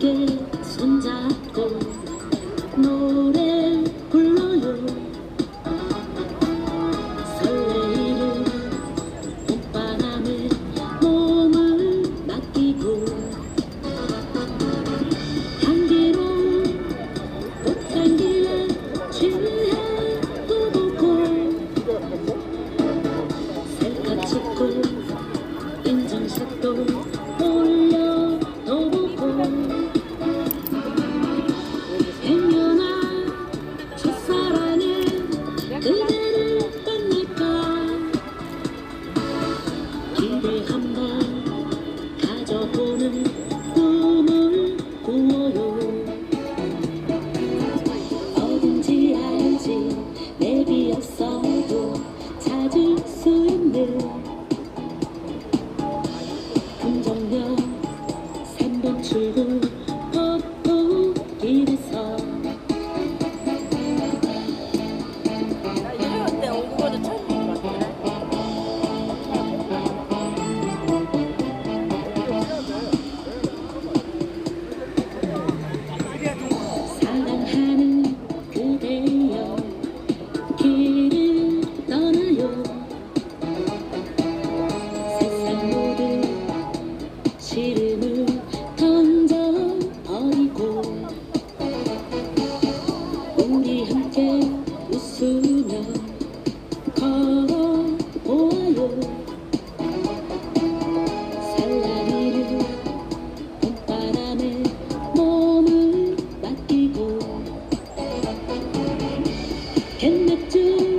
did. 함께 웃으며 걸어보아요. 살라리를 봄바람에 몸을 맡기고 햇볕